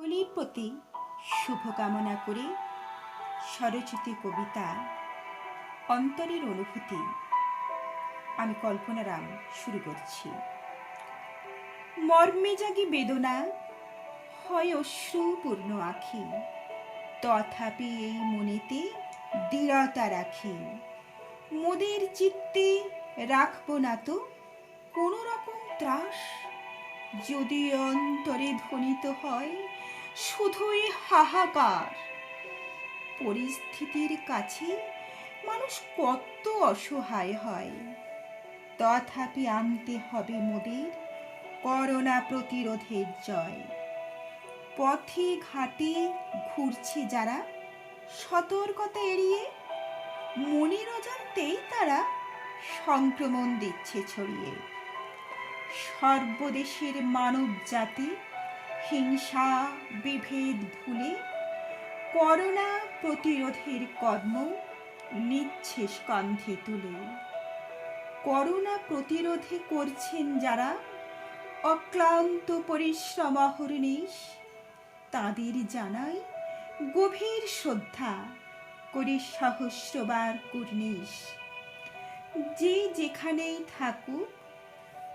সকলের প্রতি শুভকামনা করে স্বরচিত কবিতা অন্তরের অনুভূতি আমি কল্পনা রাম শুরু করছি। মর্মে জাগি বেদনা, হয় অশ্রুপূর্ণ আখি, তথাপি এই মনেতে দৃঢ়তা রাখি। মোদের চিত্তে রাখব না তো কোনো রকম ত্রাস, যদি অন্তরে হয়, শুধুই হাহাকার। পরিস্থিতির কাছে মানুষ কত অসহায় হয়। তথাপি আনতে হবে মোদের করোনা প্রতিরোধের জয়। পথে ঘাটে ঘুরছে যারা, সতর্কতা এড়িয়ে মনের অজান্তেই তারা সংক্রমণ দিচ্ছে ছড়িয়ে। সর্বদেশের মানব জাতি হিংসা, বিভেদ ভুলে করোনা প্রতিরোধের কর্ম নিচ্ছে স্কন্ধে তুলে। করোনা প্রতিরোধে করছেন যারা অক্লান্ত পরিশ্রম অহর্নিশ তাদের জানাই গভীর শ্রদ্ধা করে সহস্রবার কুর্নিশ যে যেখানেই থাকুক,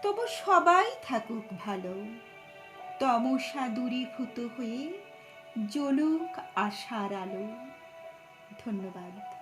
তবু সবাই থাকুক ভালো। তমসা দূরীভূত হয়ে জ্বলুক আশার আলো। ধন্যবাদ।